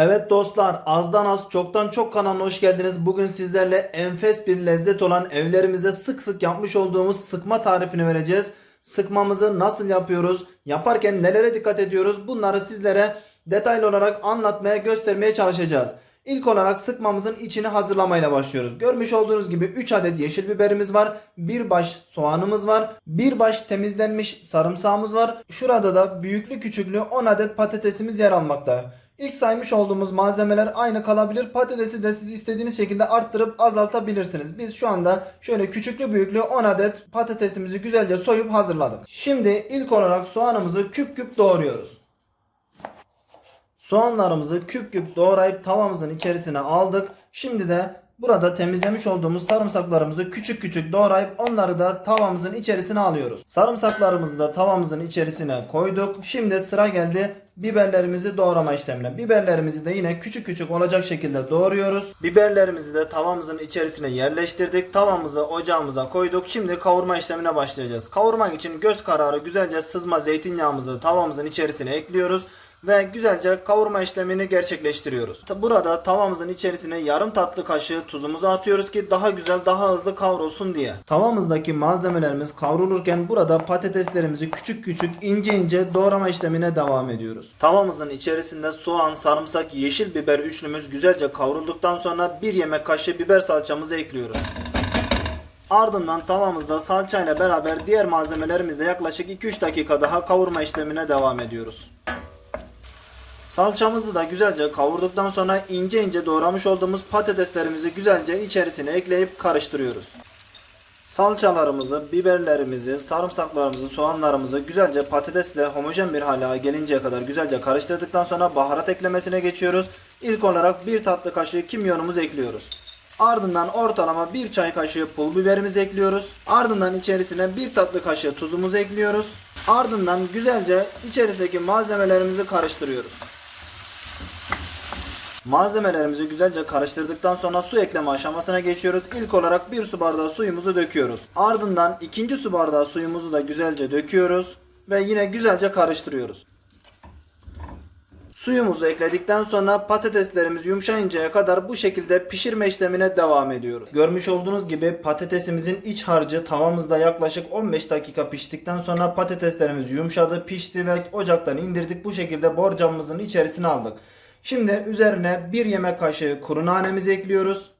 Evet dostlar azdan az çoktan çok kanalına hoş geldiniz. Bugün sizlerle enfes bir lezzet olan evlerimizde sık sık yapmış olduğumuz sıkma tarifini vereceğiz. Sıkmamızı nasıl yapıyoruz? Yaparken nelere dikkat ediyoruz? Bunları sizlere detaylı olarak anlatmaya göstermeye çalışacağız. İlk olarak sıkmamızın içini hazırlamayla başlıyoruz. Görmüş olduğunuz gibi 3 adet yeşil biberimiz var. 1 baş soğanımız var. 1 baş temizlenmiş sarımsağımız var. Şurada da büyüklü küçüklü 10 adet patatesimiz yer almakta. İlk saymış olduğumuz malzemeler aynı kalabilir. Patatesi de siz istediğiniz şekilde arttırıp azaltabilirsiniz. Biz şu anda şöyle küçüklü büyüklü 10 adet patatesimizi güzelce soyup hazırladık. Şimdi ilk olarak soğanımızı küp küp doğruyoruz. Soğanlarımızı küp küp doğrayıp tavamızın içerisine aldık. Şimdi de burada temizlemiş olduğumuz sarımsaklarımızı küçük küçük doğrayıp onları da tavamızın içerisine alıyoruz. Sarımsaklarımızı da tavamızın içerisine koyduk. Şimdi sıra geldi biberlerimizi doğrama işlemine. Biberlerimizi de yine küçük küçük olacak şekilde doğruyoruz. Biberlerimizi de tavamızın içerisine yerleştirdik. Tavamızı ocağımıza koyduk. Şimdi kavurma işlemine başlayacağız. Kavurmak için göz kararı güzelce sızma zeytinyağımızı tavamızın içerisine ekliyoruz ve güzelce kavurma işlemini gerçekleştiriyoruz. Burada tavamızın içerisine yarım tatlı kaşığı tuzumuzu atıyoruz ki daha güzel daha hızlı kavrulsun diye. Tavamızdaki malzemelerimiz kavrulurken burada patateslerimizi küçük küçük ince ince doğrama işlemine devam ediyoruz. Tavamızın içerisinde soğan, sarımsak, yeşil biber üçlümüz güzelce kavrulduktan sonra bir yemek kaşığı biber salçamızı ekliyoruz. Ardından tavamızda salçayla beraber diğer malzemelerimizle yaklaşık 2-3 dakika daha kavurma işlemine devam ediyoruz. Salçamızı da güzelce kavurduktan sonra ince ince doğramış olduğumuz patateslerimizi güzelce içerisine ekleyip karıştırıyoruz. Salçalarımızı, biberlerimizi, sarımsaklarımızı, soğanlarımızı güzelce patatesle homojen bir hale gelinceye kadar güzelce karıştırdıktan sonra baharat eklemesine geçiyoruz. İlk olarak bir tatlı kaşığı kimyonumuzu ekliyoruz. Ardından ortalama bir çay kaşığı pul biberimizi ekliyoruz. Ardından içerisine bir tatlı kaşığı tuzumuzu ekliyoruz. Ardından güzelce içerisindeki malzemelerimizi karıştırıyoruz. Malzemelerimizi güzelce karıştırdıktan sonra su ekleme aşamasına geçiyoruz. İlk olarak bir su bardağı suyumuzu döküyoruz. Ardından ikinci su bardağı suyumuzu da güzelce döküyoruz ve yine güzelce karıştırıyoruz. Suyumuzu ekledikten sonra patateslerimiz yumuşayıncaya kadar bu şekilde pişirme işlemine devam ediyoruz. Görmüş olduğunuz gibi patatesimizin iç harcı tavamızda yaklaşık 15 dakika piştikten sonra patateslerimiz yumuşadı, pişti ve ocaktan indirdik. Bu şekilde borcamımızın içerisine aldık. Şimdi üzerine bir yemek kaşığı kuru nanemizi ekliyoruz.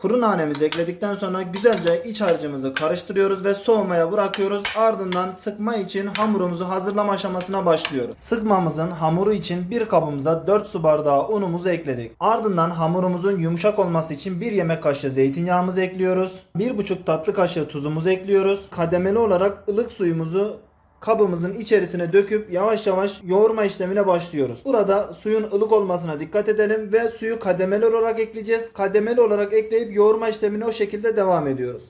Kuru nanemizi ekledikten sonra güzelce iç harcımızı karıştırıyoruz ve soğumaya bırakıyoruz. Ardından sıkma için hamurumuzu hazırlama aşamasına başlıyoruz. Sıkmamızın hamuru için bir kabımıza 4 su bardağı unumuzu ekledik. Ardından hamurumuzun yumuşak olması için bir yemek kaşığı zeytinyağımızı ekliyoruz. 1,5 tatlı kaşığı tuzumuzu ekliyoruz. Kademeli olarak ılık suyumuzu kabımızın içerisine döküp yavaş yavaş yoğurma işlemine başlıyoruz. Burada suyun ılık olmasına dikkat edelim ve suyu kademeli olarak ekleyeceğiz. Kademeli olarak ekleyip yoğurma işlemine o şekilde devam ediyoruz.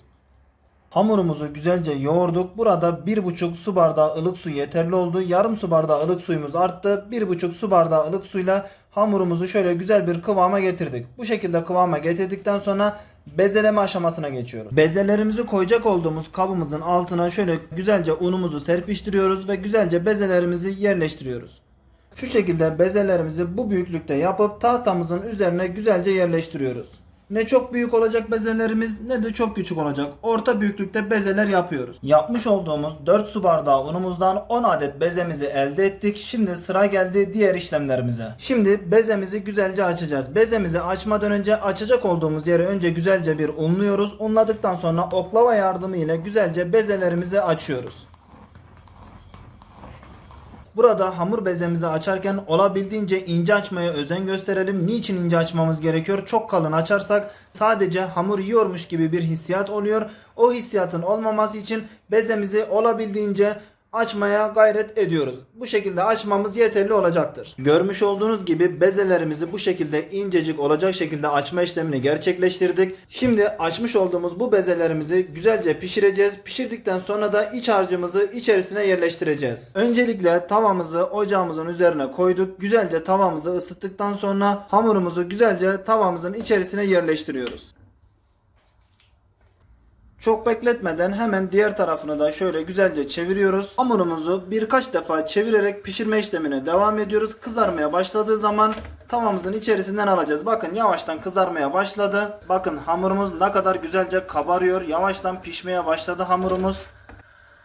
Hamurumuzu güzelce yoğurduk. Burada 1,5 su bardağı ılık su yeterli oldu. Yarım su bardağı ılık suyumuz arttı. 1,5 su bardağı ılık suyla hamurumuzu şöyle güzel bir kıvama getirdik. Bu şekilde kıvama getirdikten sonra bezeleme aşamasına geçiyoruz. Bezelerimizi koyacak olduğumuz kabımızın altına şöyle güzelce unumuzu serpiştiriyoruz ve güzelce bezelerimizi yerleştiriyoruz. Şu şekilde bezelerimizi bu büyüklükte yapıp tahtamızın üzerine güzelce yerleştiriyoruz. Ne çok büyük olacak bezelerimiz ne de çok küçük olacak. Orta büyüklükte bezeler yapıyoruz. Yapmış olduğumuz 4 su bardağı unumuzdan 10 adet bezemizi elde ettik. Şimdi sıra geldi diğer işlemlerimize. Şimdi bezemizi güzelce açacağız. Bezemizi açmadan önce açacak olduğumuz yeri önce güzelce bir unluyoruz. Unladıktan sonra oklava yardımı ile güzelce bezelerimizi açıyoruz. Burada hamur bezemizi açarken olabildiğince ince açmaya özen gösterelim. Niçin ince açmamız gerekiyor? Çok kalın açarsak sadece hamur yiyormuş gibi bir hissiyat oluyor. O hissiyatın olmaması için bezemizi olabildiğince açmaya gayret ediyoruz. Bu şekilde açmamız yeterli olacaktır. Görmüş olduğunuz gibi bezelerimizi bu şekilde incecik olacak şekilde açma işlemini gerçekleştirdik. Şimdi açmış olduğumuz bu bezelerimizi güzelce pişireceğiz. Pişirdikten sonra da iç harcımızı içerisine yerleştireceğiz. Öncelikle tavamızı ocağımızın üzerine koyduk. Güzelce tavamızı ısıttıktan sonra hamurumuzu güzelce tavamızın içerisine yerleştiriyoruz. Çok bekletmeden hemen diğer tarafını da şöyle güzelce çeviriyoruz. Hamurumuzu birkaç defa çevirerek pişirme işlemine devam ediyoruz. Kızarmaya başladığı zaman tavamızın içerisinden alacağız. Bakın yavaştan kızarmaya başladı. Bakın hamurumuz ne kadar güzelce kabarıyor. Yavaştan pişmeye başladı hamurumuz.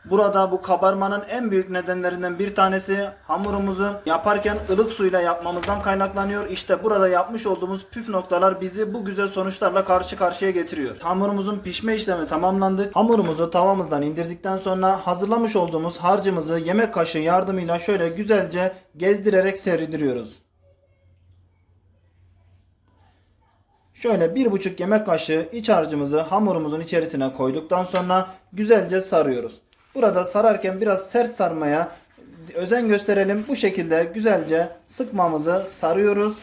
Burada bu kabarmanın en büyük nedenlerinden bir tanesi hamurumuzu yaparken ılık suyla yapmamızdan kaynaklanıyor. İşte burada yapmış olduğumuz püf noktalar bizi bu güzel sonuçlarla karşı karşıya getiriyor. Hamurumuzun pişme işlemi tamamlandı. Hamurumuzu tavamızdan indirdikten sonra hazırlamış olduğumuz harcımızı yemek kaşığı yardımıyla şöyle güzelce gezdirerek serdiriyoruz. Şöyle bir buçuk yemek kaşığı iç harcımızı hamurumuzun içerisine koyduktan sonra güzelce sarıyoruz. Burada sararken biraz sert sarmaya özen gösterelim. Bu şekilde güzelce sıkmamızı sarıyoruz.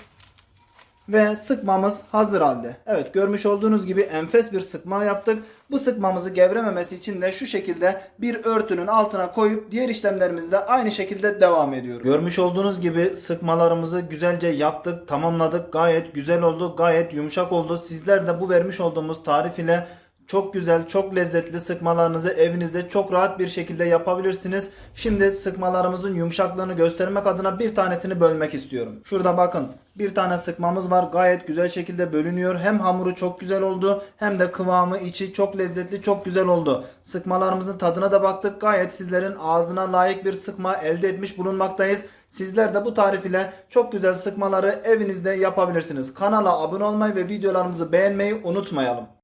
Ve sıkmamız hazır halde. Evet görmüş olduğunuz gibi enfes bir sıkma yaptık. Bu sıkmamızı gevrememesi için de şu şekilde bir örtünün altına koyup diğer işlemlerimizde aynı şekilde devam ediyoruz. Görmüş olduğunuz gibi sıkmalarımızı güzelce yaptık, tamamladık. Gayet güzel oldu, gayet yumuşak oldu. Sizler de bu vermiş olduğumuz tarif ile çok güzel, çok lezzetli sıkmalarınızı evinizde çok rahat bir şekilde yapabilirsiniz. Şimdi sıkmalarımızın yumuşaklığını göstermek adına bir tanesini bölmek istiyorum. Şurada bakın bir tane sıkmamız var. Gayet güzel şekilde bölünüyor. Hem hamuru çok güzel oldu hem de kıvamı içi çok lezzetli, çok güzel oldu. Sıkmalarımızın tadına da baktık. Gayet sizlerin ağzına layık bir sıkma elde etmiş bulunmaktayız. Sizler de bu tarif ile çok güzel sıkmaları evinizde yapabilirsiniz. Kanala abone olmayı ve videolarımızı beğenmeyi unutmayalım.